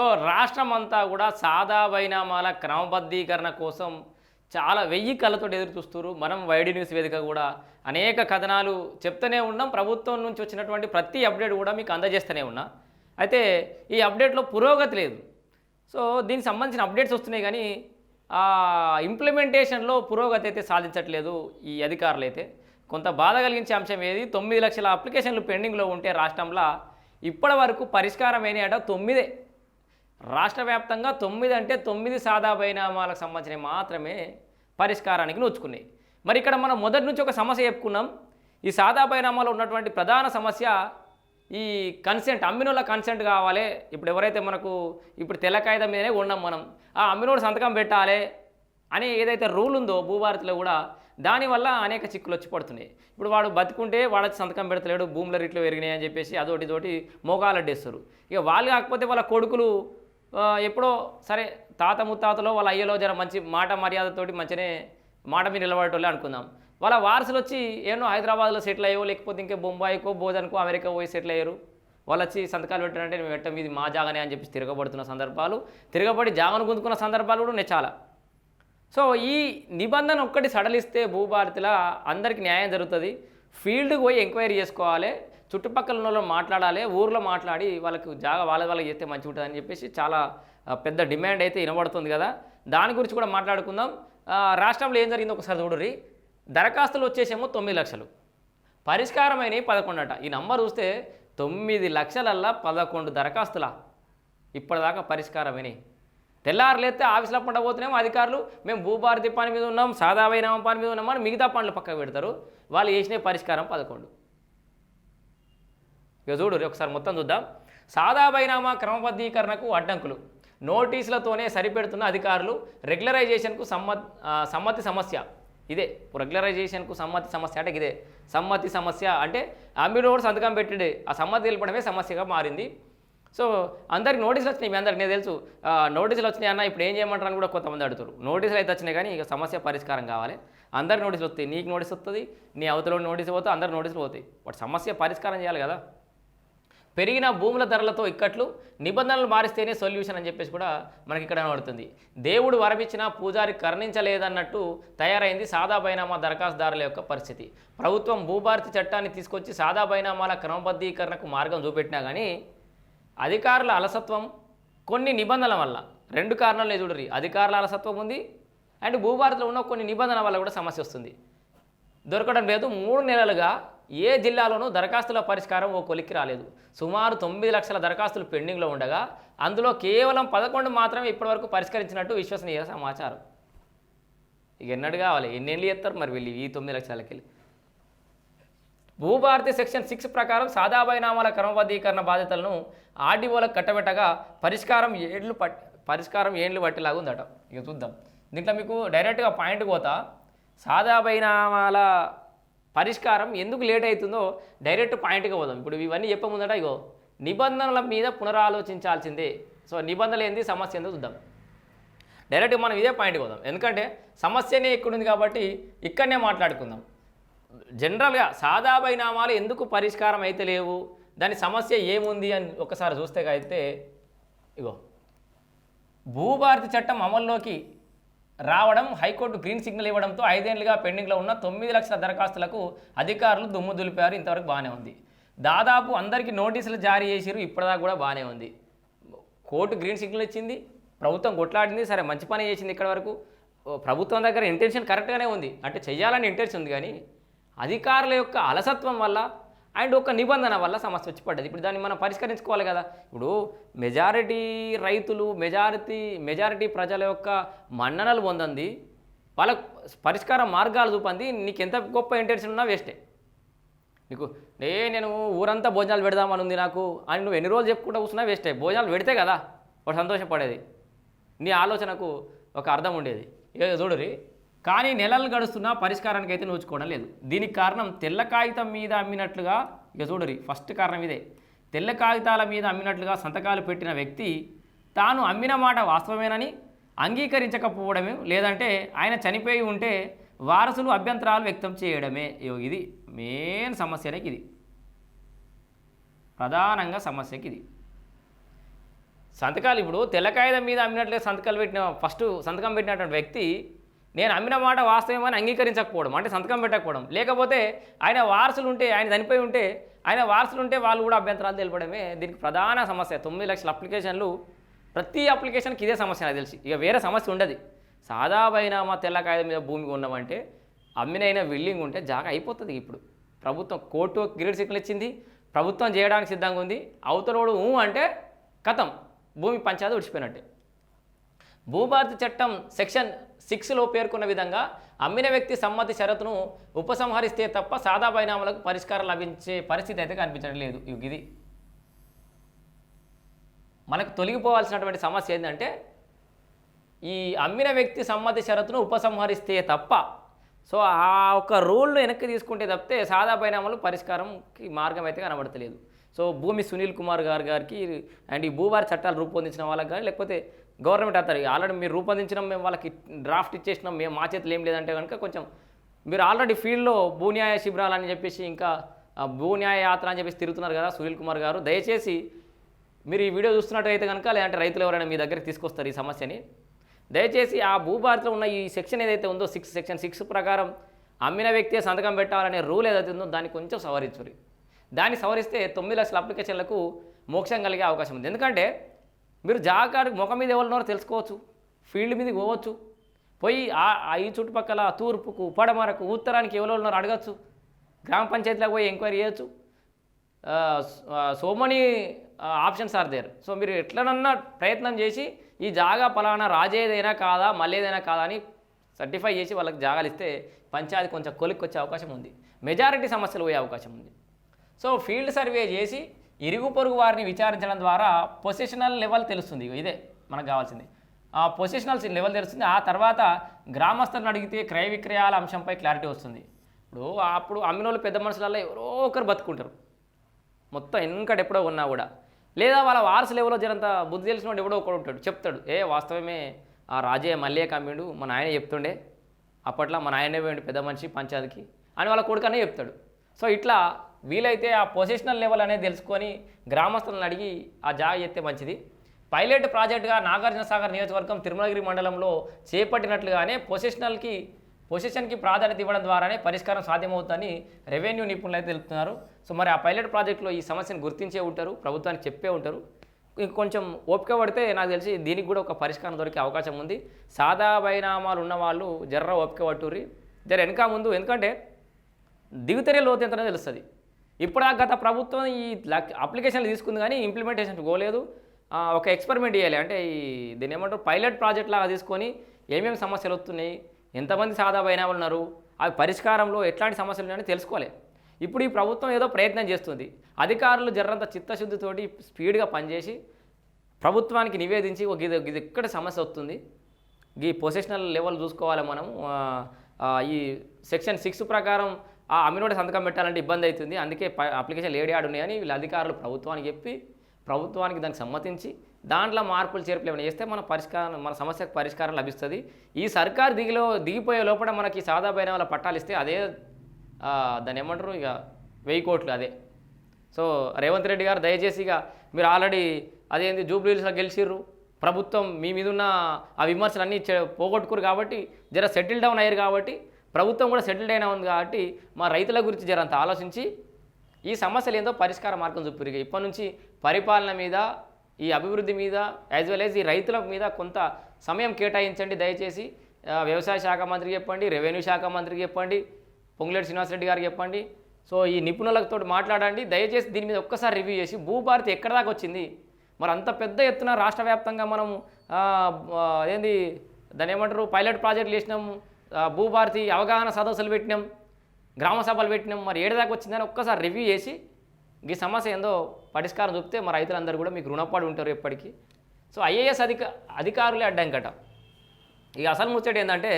So రాష్ట్రం అంతా కూడా సాదా వైనామాల క్రమబద్ధీకరణ కోసం చాలా వెయ్యి కళ్ళతో ఎదురు చూస్తారు మనం వైడి న్యూస్ వేదిక కూడా అనేక కథనాలు చెప్తూనే ఉన్నాం. ప్రభుత్వం నుంచి వచ్చినటువంటి ప్రతి అప్డేట్ కూడా మీకు అందజేస్తూనే ఉన్నా. అయితే ఈ అప్డేట్లో పురోగతి లేదు. సో దీనికి సంబంధించిన అప్డేట్స్ వస్తున్నాయి కానీ ఆ ఇంప్లిమెంటేషన్లో పురోగతి అయితే సాధించట్లేదు ఈ అధికారులు అయితే కొంత బాధ కలిగించే అంశం ఏది? తొమ్మిది లక్షల అప్లికేషన్లు పెండింగ్లో ఉంటే రాష్ట్రంలో ఇప్పటి వరకు పరిష్కారం అయినాయట తొమ్మిదే. రాష్ట్ర వ్యాప్తంగా తొమ్మిది అంటే తొమ్మిది సాదా పరిణామాలకు సంబంధించినవి మాత్రమే పరిష్కారానికి నోచుకున్నాయి. మరి ఇక్కడ మనం మొదటి నుంచి ఒక సమస్య చెప్పుకున్నాం. ఈ సాదా పరిణామాలు ఉన్నటువంటి ప్రధాన సమస్య ఈ కన్సెంట్ అమ్మినోళ్ళ కన్సెంట్ కావాలి. ఇప్పుడు ఎవరైతే మనకు ఇప్పుడు తెల్ల కాగితం మీదనే ఉన్నాం మనం ఆ అమ్మినోడు సంతకం పెట్టాలి అనే ఏదైతే రూల్ ఉందో భూభారతిలో కూడా దానివల్ల అనేక చిక్కులు వచ్చి పడుతున్నాయి. ఇప్పుడు వాడు బతుకుంటే వాడు సంతకం పెడతలేడు భూముల రీట్లు పెరిగినాయి అని చెప్పేసి అదోటి తోటి మోకాలు అడ్డేస్తారు ఇక వాళ్ళు కాకపోతే వాళ్ళ కొడుకులు ఎప్పుడో సరే తాత ముత్తాతలో వాళ్ళ అయ్యలో జర మంచి మాట మర్యాదతోటి మంచిగానే మాట మీద నిలబడేటోళ్ళే అనుకుందాం. వాళ్ళ వారసులు వచ్చి ఏమో హైదరాబాద్లో సెటిల్ అయ్యో లేకపోతే ఇంకా బొంబాయికో భోజన్కో అమెరికా పోయి సెటిల్ అయ్యారు. వాళ్ళు వచ్చి సంతకాలు పెట్టారంటే మేము పెట్టం ఇది మా జాగానే అని చెప్పి తిరగబడుతున్న సందర్భాలు. తిరగబడి జాగను గుంజుకున్న సందర్భాలు కూడా ఉన్నాయి చాలా. సో ఈ నిబంధన ఒక్కటి సడలిస్తే భూభారతిలా అందరికి న్యాయం జరుగుతుంది. ఫీల్డ్కి పోయి ఎంక్వైరీ చేసుకోవాలి. చుట్టుపక్కల ఉన్న వాళ్ళు మాట్లాడాలి ఊర్లో మాట్లాడి వాళ్ళకు జాగ వాళ్ళ వాళ్ళకి చేస్తే మంచిగా ఉంటుంది అని చెప్పేసి చాలా పెద్ద డిమాండ్ అయితే వినబడుతుంది కదా. దాని గురించి కూడా మాట్లాడుకుందాం. రాష్ట్రంలో ఏం జరిగిందో ఒకసారి చూడరి దరఖాస్తులు వచ్చేసేమో తొమ్మిది లక్షలు. పరిష్కారమైనవి పదకొండు ఈ నంబర్ చూస్తే తొమ్మిది లక్షలల్లా పదకొండు దరఖాస్తులా. ఇప్పటిదాకా పరిష్కారమైనవి తెల్లారులేస్తే ఆఫీసులో పంట పోతున్నాం అధికారులు మేము భూభారతి పని మీద ఉన్నాం సాదా పని మీద ఉన్నాం అని మిగతా పనులు పక్కకు పెడతారు. వాళ్ళు చేసిన పరిష్కారం పదకొండు. ఇక చూడు ఒకసారి మొత్తం చూద్దాం. సాదా బైనామా క్రమబద్ధీకరణకు అడ్డంకులు. నోటీసులతోనే సరిపెడుతున్న అధికారులు రెగ్యులరైజేషన్కు సమ్మతి సమ్మతి సమస్య. ఇదే రెగ్యులరైజేషన్కు సమ్మతి సమస్య అంటే ఇదే. సమ్మతి సమస్య అంటే అమ్మిడోడు సంతకం పెట్టిడే. ఆ సమ్మతి తెలిపడమే సమస్యగా మారింది. సో అందరికి నోటీసులు వచ్చినాయి మీ అందరికి నేను తెలుసు. ఆ, నోటీసులు వచ్చినాయి అన్న ఇప్పుడు ఏం చేయమంటారు అని కూడా కొంతమంది అడుగుతారు. నోటీసులు అయితే వచ్చినాయి కానీ ఇక సమస్య పరిష్కారం కావాలి. అందరికి నోటీసులు వస్తాయి. నీకు నోటీస్ వస్తుంది నీ అవతల నోటీసు పోతే అందరికి నోటీసులు పోతాయి. వాటి సమస్య పరిష్కారం చేయాలి కదా. పెరిగిన భూముల ధరలతో ఇక్కట్లు నిబంధనలు మారిస్తేనే సొల్యూషన్ అని చెప్పేసి కూడా మనకి ఇక్కడ కనబడుతుంది. దేవుడు వరమిచ్చిన పూజారి కరుణించలేదన్నట్టు తయారైంది సాదా బైనామా దరఖాస్తుదారుల యొక్క పరిస్థితి. ప్రభుత్వం భూభారతి చట్టాన్ని తీసుకొచ్చి సాదా బైనామాల క్రమబద్ధీకరణకు మార్గం చూపెట్టినా కానీ అధికారుల అలసత్వం కొన్ని నిబంధనల వల్ల రెండు కారణాలు చూడరి. అధికారుల అలసత్వం ఉంది అండ్ భూభారతిలో ఉన్న కొన్ని నిబంధనల వల్ల కూడా సమస్య వస్తుంది. దొరకడం లేదు. మూడు నెలలుగా ఏ జిల్లాలోనూ దరఖాస్తుల పరిష్కారం ఓ కొలిక్కి రాలేదు. సుమారు తొమ్మిది లక్షల దరఖాస్తులు పెండింగ్లో ఉండగా అందులో కేవలం పదకొండు మాత్రమే ఇప్పటివరకు పరిష్కరించినట్టు విశ్వసనీయ సమాచారం. ఇక ఎన్నడు కావాలి? ఎన్నేళ్ళు చేస్తారు మరి వెళ్ళి ఈ తొమ్మిది లక్షలకి వెళ్ళి భూభారతి సెక్షన్ సిక్స్ ప్రకారం సాదా నామాల క్రమబద్ధీకరణ బాధ్యతలను ఆర్డీఓలకు కట్టబెట్టగా పరిష్కారం ఏళ్ళు పట్ పరిష్కారం ఏండ్లు పట్టేలాగా ఉందట. ఇక చూద్దాం. దీంట్లో మీకు డైరెక్ట్గా పాయింట్ పోతా. సాదా నామాల పరిష్కారం ఎందుకు లేట్ అవుతుందో డైరెక్ట్ పాయింట్గా పోదాం. ఇప్పుడు ఇవన్నీ చెప్పే ముందట ఇగో నిబంధనల మీద పునరాలోచించాల్సిందే. సో నిబంధనలు ఏంది? సమస్య ఏందో చూద్దాం. డైరెక్ట్గా మనం ఇదే పాయింట్కి పోదాం. ఎందుకంటే సమస్యనే ఇక్కడుంది కాబట్టి ఇక్కడనే మాట్లాడుకుందాం. జనరల్గా సాదాబై నామాలు ఎందుకు పరిష్కారం అయితే లేవు? దాని సమస్య ఏముంది అని ఒకసారి చూస్తే అయితే ఇగో భూభారతి చట్టం అమల్లోకి రావడం హైకోర్టు గ్రీన్ సిగ్నల్ ఇవ్వడంతో ఐదేళ్ళుగా పెండింగ్లో ఉన్న తొమ్మిది లక్షల దరఖాస్తులకు అధికారులు దుమ్ము దులిపారు. ఇంతవరకు బాగానే ఉంది. దాదాపు అందరికీ నోటీసులు జారీ చేసిరు ఇప్పటిదాకా కూడా బాగానే ఉంది. కోర్టు గ్రీన్ సిగ్నల్ ఇచ్చింది. ప్రభుత్వం కొట్లాడింది. సరే మంచి పని చేసింది ఇక్కడ వరకు. ప్రభుత్వం దగ్గర ఇంటెన్షన్ కరెక్ట్గానే ఉంది. అంటే చెయ్యాలని ఇంటెన్షన్ ఉంది కానీ అధికారుల యొక్క అలసత్వం వల్ల అండ్ ఒక నిబంధన వల్ల సమస్య వచ్చి పడ్డది. ఇప్పుడు దాన్ని మనం పరిష్కరించుకోవాలి కదా. ఇప్పుడు మెజారిటీ రైతులు మెజారిటీ మెజారిటీ ప్రజల యొక్క మన్ననలు పొందంది వాళ్ళ పరిష్కార మార్గాలు చూపంది నీకు ఎంత గొప్ప ఇంటెన్షన్ ఉన్నా వేస్టే నీకు నే నేను ఊరంతా భోజనాలు పెడదామని ఉంది నాకు అని నువ్వు ఎన్ని రోజులు చెప్పుకుంటా కూర్చున్నా వేస్టే భోజనాలు పెడితే కదా వాడు సంతోషపడేది. నీ ఆలోచనకు ఒక అర్థం ఉండేది. ఏ చూడరి కానీ నెలలు గడుస్తున్నా పరిష్కారానికి అయితే నోచుకోవడం లేదు. దీనికి కారణం తెల్ల కాగితం మీద అమ్మినట్లుగా ఇక చూడరి ఫస్ట్ కారణం ఇదే. తెల్ల కాగితాల మీద అమ్మినట్లుగా సంతకాలు పెట్టిన వ్యక్తి తాను అమ్మిన మాట వాస్తవమేనని అంగీకరించకపోవడమే లేదంటే ఆయన చనిపోయి ఉంటే వారసులు అభ్యంతరాలు వ్యక్తం చేయడమే. ఇది మెయిన్ సమస్యనే ఇది. ప్రధానంగా సమస్యకి ఇది. సంతకాలు ఇప్పుడు తెల్ల కాగితం మీద అమ్మినట్లుగా సంతకాలు పెట్టిన ఫస్ట్ సంతకం పెట్టినటువంటి వ్యక్తి నేను అమ్మిన మాట వాస్తవమని అంగీకరించకపోవడం అంటే సంతకం పెట్టకపోవడం. లేకపోతే ఆయన వారసులు ఉంటే ఆయన చనిపోయి ఉంటే ఆయన వారసులు ఉంటే వాళ్ళు కూడా అభ్యంతరాలు తెలపడమే దీనికి ప్రధాన సమస్య. తొమ్మిది లక్షల అప్లికేషన్లు ప్రతి అప్లికేషన్కి ఇదే సమస్య నాకు తెలిసి. ఇక వేరే సమస్య ఉండదు. సాదా మా తెల్ల మీద భూమి ఉన్నామంటే అమ్మినైన బిల్డింగ్ ఉంటే జాగా అయిపోతుంది ఇప్పుడు. ప్రభుత్వం కోర్టు గ్రేడ్ సిగ్నల్ ఇచ్చింది ప్రభుత్వం చేయడానికి సిద్ధంగా ఉంది. అవతలోడు ఊ అంటే కథం. భూమి పంచాయతీ విడిచిపోయినట్టే. భూభారతి చట్టం సెక్షన్ సిక్స్లో పేర్కొన్న విధంగా అమ్మిన వ్యక్తి సమ్మతి షరతును ఉపసంహరిస్తే తప్ప సాదా పరిణామాలకు పరిష్కారం లభించే పరిస్థితి అయితే కనిపించడం లేదు ఇది మనకు తొలగిపోవాల్సినటువంటి సమస్య ఏంటంటే ఈ అమ్మిన వ్యక్తి సమ్మతి షరతును ఉపసంహరిస్తే తప్ప సో ఆ ఒక రూల్ను వెనక్కి తీసుకుంటే తప్పితే సాదా పరిణామాలు పరిష్కారంకి మార్గం అయితే కనబడతలేదు. సో భూమి సునీల్ కుమార్ గారు గారికి అండ్ ఈ భూవారి చట్టాలు రూపొందించిన వాళ్ళకి కానీ లేకపోతే గవర్నమెంట్ అంటారు ఆల్రెడీ మీరు రూపొందించిన మేము వాళ్ళకి డ్రాఫ్ట్ ఇచ్చేసినాం మేము మా చేతులు ఏం లేదంటే కనుక కొంచెం మీరు ఆల్రెడీ ఫీల్డ్లో భూన్యాయ శిబిరాలని చెప్పేసి ఇంకా భూన్యాయ యాత్ర అని చెప్పేసి తిరుగుతున్నారు కదా సునీల్ కుమార్ గారు. దయచేసి మీరు ఈ వీడియో చూస్తున్నట్టయితే కనుక లేదంటే రైతులు ఎవరైనా మీ దగ్గరికి తీసుకొస్తారు ఈ సమస్యని. దయచేసి ఆ భూభారతిలో ఉన్న ఈ సెక్షన్ ఏదైతే ఉందో సిక్స్ సెక్షన్ సిక్స్ ప్రకారం అమ్మిన వ్యక్తి సంతకం పెట్టాలనే రూల్ ఏదైతే ఉందో దాన్ని కొంచెం సవరించురి దాన్ని సవరిస్తే తొమ్మిది లక్షల అప్లికేషన్లకు మోక్షం కలిగే అవకాశం ఉంది. ఎందుకంటే మీరు జాగాడు ముఖం మీద ఎవరున్నారో తెలుసుకోవచ్చు ఫీల్డ్ మీదకి పోవచ్చు పోయి ఆ ఈ చుట్టుపక్కల తూర్పుకు పడమరకు ఉత్తరానికి ఎవరు ఉన్నారో అడగచ్చు గ్రామ పంచాయతీలకు పోయి ఎంక్వైరీ చేయొచ్చు. So money options are there. So మీరు ఎట్లనన్నా ప్రయత్నం చేసి ఈ జాగా పలానా రాజేదైనా కాదా మళ్ళేదైనా కాదా అని సర్టిఫై చేసి వాళ్ళకి జాగాలు ఇస్తే పంచాయతీ కొంచెం కొలిక్కి వచ్చే అవకాశం ఉంది. మెజారిటీ సమస్యలు పోయే అవకాశం ఉంది. సో ఫీల్డ్ సర్వే చేసి ఇరుగు పొరుగు వారిని విచారించడం ద్వారా పొసిషనల్ లెవెల్ తెలుస్తుంది. ఇదే మనకు కావాల్సింది. ఆ పొసిషనల్ లెవెల్ తెలుస్తుంది. ఆ తర్వాత గ్రామస్తులను అడిగితే క్రయ విక్రయాల అంశంపై క్లారిటీ వస్తుంది. ఇప్పుడు అప్పుడు అమ్మినోళ్ళు పెద్ద మనుషులలో ఎవరో ఒకరు బతుకుంటారు. మొత్తం వెనకటి ఎప్పుడో ఉన్నా కూడా. లేదా వాళ్ళ వారసు లెవెల్లో జరంత బుద్ధి తెలిసిన వాడు ఎవడో ఒకడు ఉంటాడు. చెప్తాడు. ఏ వాస్తవమే ఆ రాజయ్య మల్లయ్య కమ్మిడు మా నాయన చెప్తుండే. అప్పట్లో మా నాయనే పోయిండు పెద్ద మనిషి పంచాయతీకి. అని వాళ్ళ కొడుకనే చెప్తాడు. సో ఇట్లా వీలైతే ఆ పొజిషనల్ లెవెల్ అనేది తెలుసుకొని గ్రామస్తులను అడిగి ఆ జాగా ఎత్తే మంచిది. పైలట్ ప్రాజెక్టుగా నాగార్జున సాగర్ నియోజకవర్గం తిరుమలగిరి మండలంలో చేపట్టినట్లుగానే పొజిషనల్కి పొజిషన్కి ప్రాధాన్యత ఇవ్వడం ద్వారానే పరిష్కారం సాధ్యమవుతుందని రెవెన్యూ నిపుణులు అయితే తెలుపుతున్నారు. సో మరి ఆ పైలట్ ప్రాజెక్టులో ఈ సమస్యను గుర్తించే ఉంటారు ప్రభుత్వానికి చెప్పే ఉంటారు. ఇంకొంచెం ఓపిక పడితే నాకు తెలిసి దీనికి కూడా ఒక పరిష్కారం దొరికే అవకాశం ఉంది. సాదా పరిణామాలు ఉన్న వాళ్ళు జర్ర ఓపిక పట్టుర్రి. జర వెనక ముందు ఎందుకంటే దిగుతరే లోతు ఎంతనే తెలుస్తుంది. ఇప్పుడు ఆ గత ప్రభుత్వం ఈ అప్లికేషన్లు తీసుకుంది కానీ ఇంప్లిమెంటేషన్ పోలేదు. ఒక ఎక్స్పెరిమెంట్ చేయాలి. అంటే ఈ దీని ఏమంటారు? పైలట్ ప్రాజెక్ట్ లాగా తీసుకొని ఏమేమి సమస్యలు వస్తున్నాయి? ఎంతమంది సాదా బైనామాలు ఉన్నారు? అవి పరిష్కారంలో ఎట్లాంటి సమస్యలు ఉన్నాయని తెలుసుకోవాలి. ఇప్పుడు ఈ ప్రభుత్వం ఏదో ప్రయత్నం చేస్తుంది. అధికారులు జర్రంత చిత్తశుద్ధితోటి స్పీడ్గా పనిచేసి ప్రభుత్వానికి నివేదించి ఒక ఇది ఇది ఎక్కడ సమస్య వస్తుంది. ఈ పొజిషనల్ లెవెల్ చూసుకోవాలి మనం ఈ సెక్షన్ సిక్స్ ప్రకారం ఆ అమ్మినోడి సంతకం పెట్టాలంటే ఇబ్బంది అవుతుంది. అందుకే అప్లికేషన్ అప్లికేషన్లు ఆడు ఉన్నాయని వీళ్ళ అధికారులు ప్రభుత్వానికి చెప్పి ప్రభుత్వానికి దానికి సమ్మతించి దాంట్లో మార్పులు చేర్పులు ఏమైనా చేస్తే మన పరిష్కారం మన సమస్యకు పరిష్కారం లభిస్తుంది. ఈ సర్కార్ దిగిలో దిగిపోయే లోపల మనకి సాదా వాళ్ళ పట్టాలు ఇస్తే అదే దాన్ని ఏమంటారు? ఇక వెయ్యి కోట్లు అదే. సో రేవంత్ రెడ్డి గారు దయచేసి ఇక మీరు ఆల్రెడీ అదేంది జూబ్లీస్లో గెలిచిర్రు. ప్రభుత్వం మీ మీద ఉన్న ఆ విమర్శలు అన్నీ పోగొట్టుకురు కాబట్టి జర సెటిల్ డౌన్ అయ్యారు కాబట్టి ప్రభుత్వం కూడా సెటిల్ అయినా ఉంది కాబట్టి మా రైతుల గురించి జరంత ఆలోచించి ఈ సమస్యలు ఏందో పరిష్కార మార్గం చూపురు ఇప్పటి నుంచి పరిపాలన మీద ఈ అభివృద్ధి మీద యాజ్ వెల్ యాజ్ ఈ రైతుల మీద కొంత సమయం కేటాయించండి దయచేసి. వ్యవసాయ శాఖ మంత్రికి చెప్పండి రెవెన్యూ శాఖ మంత్రికి చెప్పండి పొంగులేటి శ్రీనివాసరెడ్డి గారికి చెప్పండి. సో ఈ నిపుణులతో మాట్లాడండి. దయచేసి దీని మీద ఒక్కసారి రివ్యూ చేసి భూభారతి ఎక్కడ దాకా వచ్చింది? మరి అంత పెద్ద ఎత్తున రాష్ట్ర వ్యాప్తంగా మనం ఏంది దాని ఏమంటారు పైలట్ ప్రాజెక్టులు చేసినాము. భూభారతి అవగాహన సదస్సులు పెట్టినాం గ్రామ సభలు పెట్టినాం మరి ఏడు దాకా వచ్చిందని ఒక్కసారి రివ్యూ చేసి ఈ సమస్య ఏందో పరిష్కారం చూపితే మా రైతులందరూ కూడా మీకు రుణపడి ఉంటారు ఎప్పటికీ. సో ఐఏఎస్ అధిక అధికారులే అడ్డంకట. ఇక అసలు ముచ్చట ఏంటంటే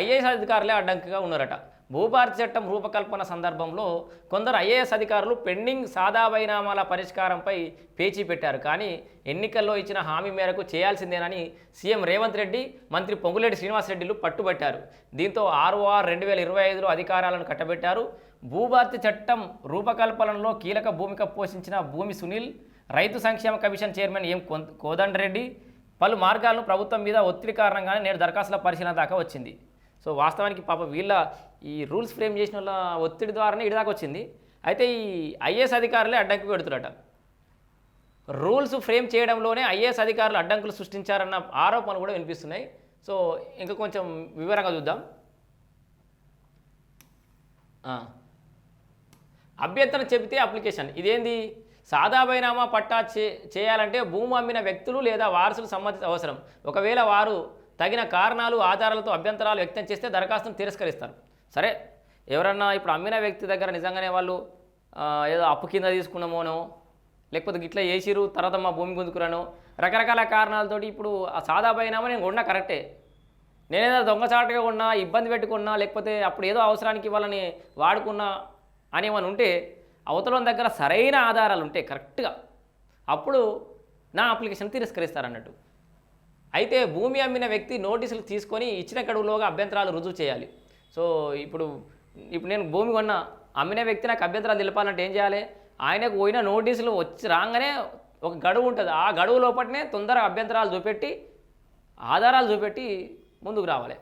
ఐఏఎస్ అధికారులే అడ్డంకిగా ఉన్నారట. భూభారతి చట్టం రూపకల్పన సందర్భంలో కొందరు ఐఏఎస్ అధికారులు పెండింగ్ సాదా బైనామాల పరిష్కారంపై పేచీ పెట్టారు. కానీ ఎన్నికల్లో ఇచ్చిన హామీ మేరకు చేయాల్సిందేనని సీఎం రేవంత్ రెడ్డి మంత్రి పొంగులేటి శ్రీనివాసరెడ్డిలు పట్టుబట్టారు. దీంతో ఆర్ఓఆర్ రెండు వేల ఇరవై ఐదులో అధికారాలను కట్టబెట్టారు. భూభారతి చట్టం రూపకల్పనలో కీలక భూమిక పోషించిన భూమి సునీల్ రైతు సంక్షేమ కమిషన్ చైర్మన్ ఎం కో కోదండరెడ్డి పలు మార్గాలను ప్రభుత్వం మీద ఒత్తిడి కారణంగానే నేడు దరఖాస్తుల పరిశీలన దాకా వచ్చింది. సో వాస్తవానికి పాప వీళ్ళ ఈ రూల్స్ ఫ్రేమ్ చేసిన వాళ్ళ ఒత్తిడి ద్వారానే ఇటు దాకా వచ్చింది. అయితే ఈ ఐఏఎస్ అధికారులే అడ్డంకి పెడుతున్నట రూల్స్ ఫ్రేమ్ చేయడంలోనే ఐఏఎస్ అధికారులు అడ్డంకులు సృష్టించారన్న ఆరోపణలు కూడా వినిపిస్తున్నాయి. సో ఇంకా కొంచెం వివరంగా చూద్దాం. అభ్యర్థన చెబితే అప్లికేషన్. ఇదేంది? సాదా బైనామా పట్టా చే చేయాలంటే భూమి అమ్మిన వ్యక్తులు లేదా వారసులు సమ్మతి అవసరం. ఒకవేళ వారు తగిన కారణాలు ఆధారాలతో అభ్యంతరాలు వ్యక్తం చేస్తే దరఖాస్తును తిరస్కరిస్తారు. సరే ఎవరన్నా ఇప్పుడు అమ్మిన వ్యక్తి దగ్గర నిజంగానే వాళ్ళు ఏదో అప్పు కింద తీసుకున్నామోనో లేకపోతే గిట్లా చేసిరు తర్వాత మా భూమి గుంజుకురాను రకరకాల కారణాలతోటి ఇప్పుడు ఆ సాదా పోయినామో నేను కొన్నా కరెక్టే. నేనేదో దొంగచాటుగా ఉన్నా ఇబ్బంది పెట్టుకున్నా లేకపోతే అప్పుడు ఏదో అవసరానికి వాళ్ళని వాడుకున్నా అని ఏమైనా ఉంటే అవతలం దగ్గర సరైన ఆధారాలు ఉంటాయి కరెక్ట్గా. అప్పుడు నా అప్లికేషన్ తిరస్కరిస్తారన్నట్టు. అయితే భూమి అమ్మిన వ్యక్తి నోటీసులు తీసుకొని ఇచ్చిన గడువులోగా అభ్యంతరాలు రుజువు చేయాలి. సో ఇప్పుడు ఇప్పుడు నేను భూమి కొన్న అమ్మిన వ్యక్తి నాకు అభ్యంతరాలు తెలపాలంటే ఏం చేయాలి? ఆయనకు పోయిన నోటీసులు వచ్చి రాగానే ఒక గడువు ఉంటుంది. ఆ గడువు లోపలనే తొందరగా అభ్యంతరాలు చూపెట్టి ఆధారాలు చూపెట్టి ముందుకు రావాలి.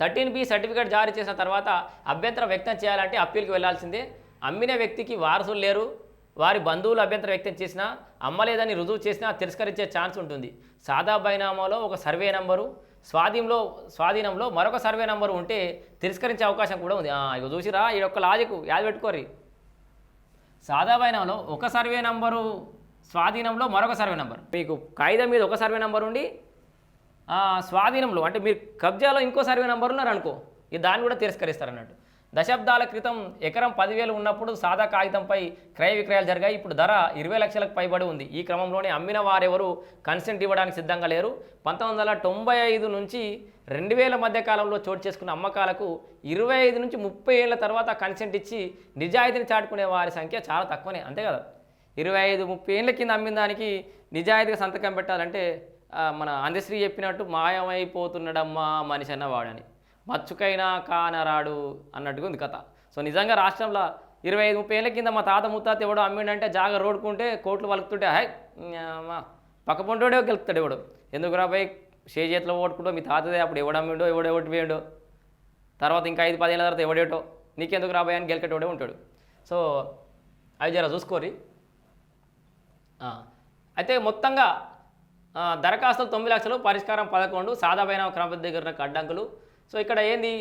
థర్టీన్ బి సర్టిఫికేట్ జారీ చేసిన తర్వాత అభ్యంతరం వ్యక్తం చేయాలంటే అప్పీల్కి వెళ్ళాల్సిందే. అమ్మిన వ్యక్తికి వారసులు లేరు. వారి బంధువులు అభ్యంతరం వ్యక్తం చేసినా అమ్మలేదని రుజువు చేసినా తిరస్కరించే ఛాన్స్ ఉంటుంది. సాదా బైనామాలో ఒక సర్వే నంబరు స్వాధీనంలో స్వాధీనంలో మరొక సర్వే నంబరు ఉంటే తిరస్కరించే అవకాశం కూడా ఉంది. ఇక చూసిరా ఈ యొక్క లాజిక్ యాద పెట్టుకోరి సాదా బైనామాలో ఒక సర్వే నంబరు స్వాధీనంలో మరొక సర్వే నంబర్. మీకు కాగితం మీద ఒక సర్వే నంబర్ ఉండి స్వాధీనంలో అంటే మీరు కబ్జాలో ఇంకో సర్వే నంబర్ ఉన్నారు అనుకో ఇది దాన్ని కూడా తిరస్కరిస్తారు అన్నట్టు దశాబ్దాల క్రితం ఎకరం పదివేలు ఉన్నప్పుడు సాదా కాగితంపై క్రయ విక్రయాలు జరిగాయి. ఇప్పుడు ధర ఇరవై లక్షలకు పైబడి ఉంది. ఈ క్రమంలోనే అమ్మిన వారెవరు కన్సెంట్ ఇవ్వడానికి సిద్ధంగా లేరు. పంతొమ్మిది వందల తొంభై ఐదు నుంచి రెండు వేల మధ్య కాలంలో చోటు చేసుకున్న అమ్మకాలకు ఇరవై ఐదు నుంచి ముప్పై ఏళ్ళ తర్వాత కన్సెంట్ ఇచ్చి నిజాయితీని చాటుకునే వారి సంఖ్య చాలా తక్కువనే. అంతే కదా? ఇరవై ఐదు ముప్పై ఏళ్ళ కింద అమ్మిన దానికి నిజాయితీగా సంతకం పెట్టాలంటే మన అందశ్రీ చెప్పినట్టు మాయమైపోతున్నాడమ్మా మనిషి అన్నవాడని. మచ్చుకైనా కానరాడు అన్నట్టుగా ఉంది కథ. సో నిజంగా రాష్ట్రంలో ఇరవై ఐదు ముప్పై ఏళ్ళ కింద మా తాత ముత్తాత ఎవడో అమ్మిండంటే జాగ రోడ్కుంటే కోట్లు వలుకుతుంటే హై మా పక్క పొంటోడే గెలుపుతాడు ఎవడు? ఎందుకు రాబోయ్ షే చేతిలో ఓడుకుంటో మీ తాతదే? అప్పుడు ఎవడు అమ్మిండో ఎవడో ఒకటి వేయడో? తర్వాత ఇంకా ఐదు పదిహేళ్ళ తర్వాత ఎవడేటో నీకెందుకు రాబోయే అని గెలికేటోడే ఉంటాడు. సో అవి జర చూసుకోరి అయితే మొత్తంగా దరఖాస్తులు తొమ్మిది లక్షలు పరిష్కారం పదకొండు సాదాపైన క్రమబద్ధీకరణకు అడ్డంకులు సో ఇక్కడ ఏంది?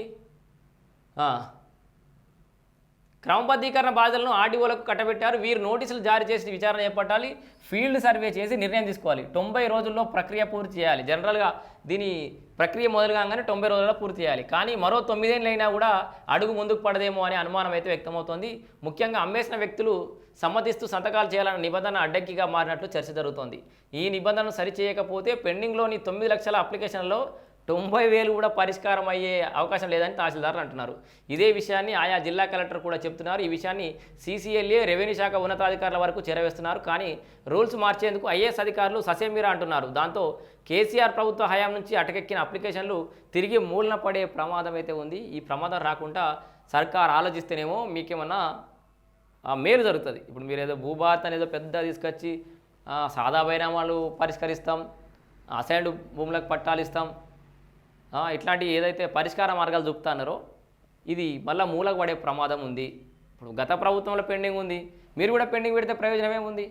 క్రమబద్ధీకరణ బాధ్యతలను ఆర్డీఓలకు కట్టబెట్టారు. వీరు నోటీసులు జారీ చేసి విచారణ చేపట్టాలి ఫీల్డ్ సర్వే చేసి నిర్ణయం తీసుకోవాలి. తొంభై రోజుల్లో ప్రక్రియ పూర్తి చేయాలి. జనరల్గా దీని ప్రక్రియ మొదలు కాగానే తొంభై రోజుల్లో పూర్తి చేయాలి. కానీ మరో తొమ్మిదేళ్ళైనా కూడా అడుగు ముందుకు పడదేమో అనే అనుమానం అయితే వ్యక్తమవుతోంది. ముఖ్యంగా అమ్మేసిన వ్యక్తులు సమ్మతిస్తూ సంతకాలు చేయాలన్న నిబంధన అడ్డంకిగా మారినట్లు చర్చ జరుగుతోంది. ఈ నిబంధనను సరిచేయకపోతే పెండింగ్లోని తొమ్మిది లక్షల అప్లికేషన్లో తొంభై వేలు కూడా పరిష్కారం అయ్యే అవకాశం లేదని తహసీల్దారులు అంటున్నారు. ఇదే విషయాన్ని ఆయా జిల్లా కలెక్టర్ కూడా చెప్తున్నారు. ఈ విషయాన్ని సీసీఎల్ఏ రెవెన్యూ శాఖ ఉన్నతాధికారుల వరకు చేరవేస్తున్నారు. కానీ రూల్స్ మార్చేందుకు ఐఏఎస్ అధికారులు ససేమిరా అంటున్నారు. దాంతో కేసీఆర్ ప్రభుత్వ హయాం నుంచి అటకెక్కిన అప్లికేషన్లు తిరిగి మూలన పడే ప్రమాదం అయితే ఉంది. ఈ ప్రమాదం రాకుండా సర్కార్ ఆలోచిస్తేనేమో మీకేమన్నా మేలు జరుగుతుంది. ఇప్పుడు మీరు ఏదో భూభారత్ అనేది పెద్ద తీసుకొచ్చి సాదా బైనామాలు పరిష్కరిస్తాం అసైన్డ్ భూములకు పట్టాలు ఇస్తాం ఇట్లాంటి ఏదైతే పరిష్కార మార్గాలు చూపుతున్నారో ఇది మళ్ళీ మూలకు పడే ప్రమాదం ఉంది. ఇప్పుడు గత ప్రభుత్వంలో పెండింగ్ ఉంది. మీరు కూడా పెండింగ్ పెడితే ప్రయోజనం ఏముంది?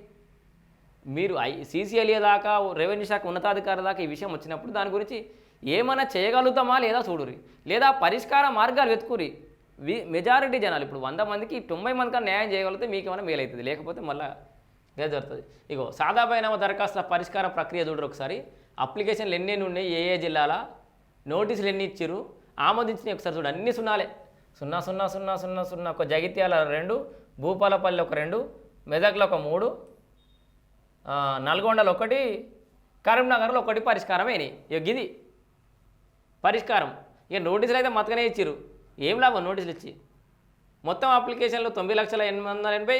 మీరు ఐ సీసీఎల్ఏ దాకా రెవెన్యూ శాఖ ఉన్నతాధికారి దాకా ఈ విషయం వచ్చినప్పుడు దాని గురించి ఏమైనా చేయగలుగుతామా లేదా చూడురి లేదా పరిష్కార మార్గాలు వెతుకురి వి మెజారిటీ జనాలు ఇప్పుడు వంద మందికి తొంభై మందికి న్యాయం చేయగలిగితే మీకు ఏమైనా మేలవుతుంది లేకపోతే మళ్ళీ ఇదే జరుగుతుంది. ఇగో సాదాపైన దరఖాస్తు దరఖాస్తుల పరిష్కార ప్రక్రియ చూడరు ఒకసారి. అప్లికేషన్లు ఎన్నెన్ని ఉన్నాయి? ఏ ఏ జిల్లాల? నోటీసులు ఎన్ని ఇచ్చారు ఆమోదించినవి ఒకసారి చూడు అన్ని సున్నాలే. సున్నా సున్నా సున్నా సున్నా సున్నా ఒక జగిత్యాల రెండు భూపాలపల్లి ఒక రెండు మెదక్లో ఒక మూడు నల్గొండలు నల్గొండలో ఒకటి కరీంనగర్లో ఒకటి పరిష్కారం అయినాయి ఇక ఇది పరిష్కారం. ఇక నోటీసులు అయితే మతకనే ఇచ్చారు ఏం లాభం నోటీసులు ఇచ్చి మొత్తం అప్లికేషన్లు తొమ్మిది లక్షల ఎనిమిది వందల ఎనభై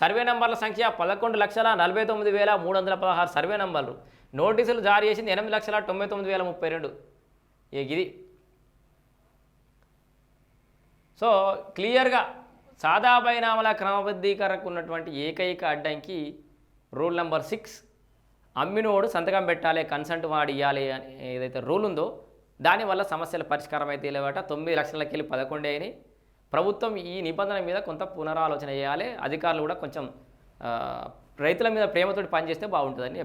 సర్వే నంబర్ల సంఖ్య పదకొండు లక్షల నలభై తొమ్మిది వేల మూడు వందల పదహారు సర్వే నంబర్లు. నోటీసులు జారీ చేసింది ఎనిమిది లక్షల తొంభై తొమ్మిది వేల ముప్పై రెండు. ఇది సో క్లియర్గా సాదా బైనామాల క్రమబద్ధీకరణకు ఉన్నటువంటి ఏకైక అడ్డంకి రూల్ నెంబర్ సిక్స్. అమ్మినోడు సంతకం పెట్టాలి కన్సంట్ వాడు ఇవ్వాలి అని ఏదైతే రూల్ ఉందో దానివల్ల సమస్యల పరిష్కారం అయితే లేవట. తొమ్మిది లక్షలకి వెళ్ళి పదకొండే అయినాయి. ప్రభుత్వం ఈ నిబంధన మీద కొంత పునరాలోచన చేయాలి. అధికారులు కూడా కొంచెం రైతుల మీద ప్రేమతోటి పనిచేస్తే బాగుంటుందని